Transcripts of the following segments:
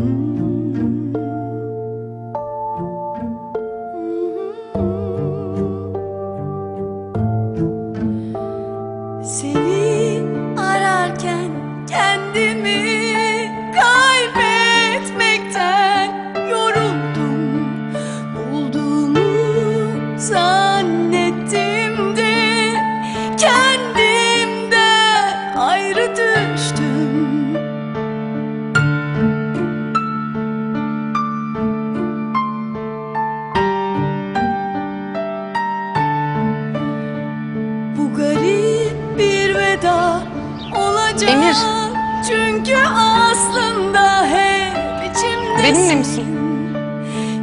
Mm. Hayır. Çünkü aslında hep içimdesin. Benimle misin?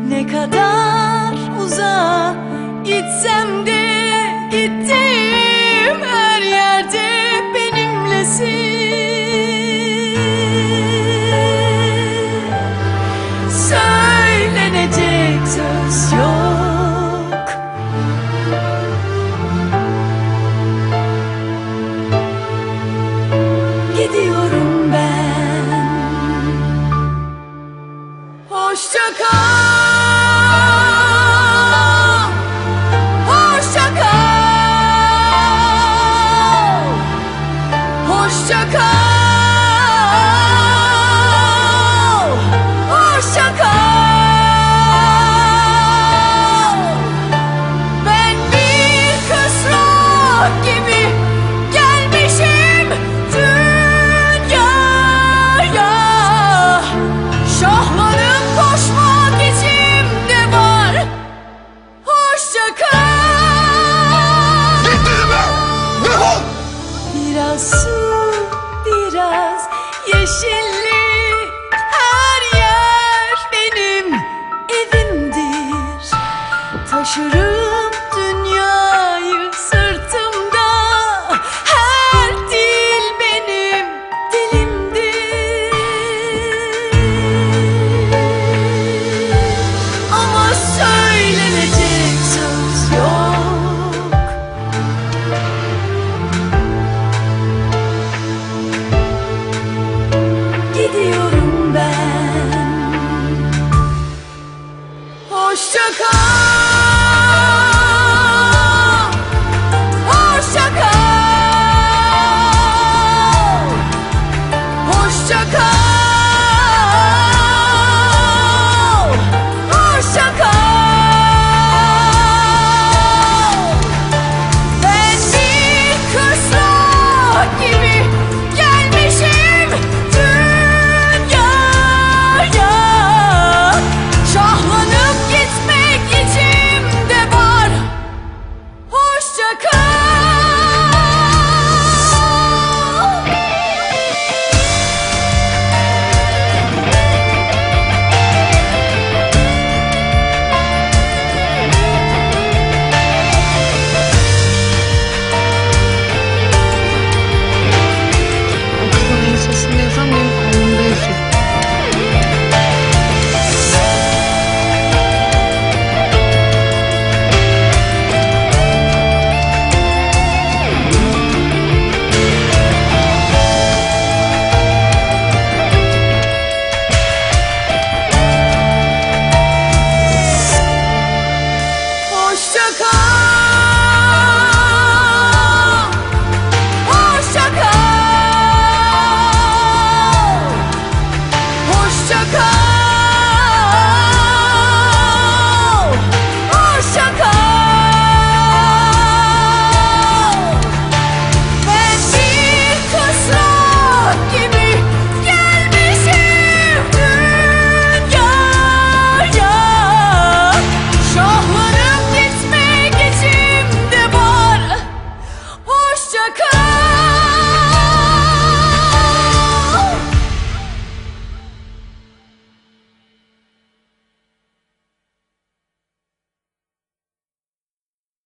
Ne kadar uzağa gitsem de taşırır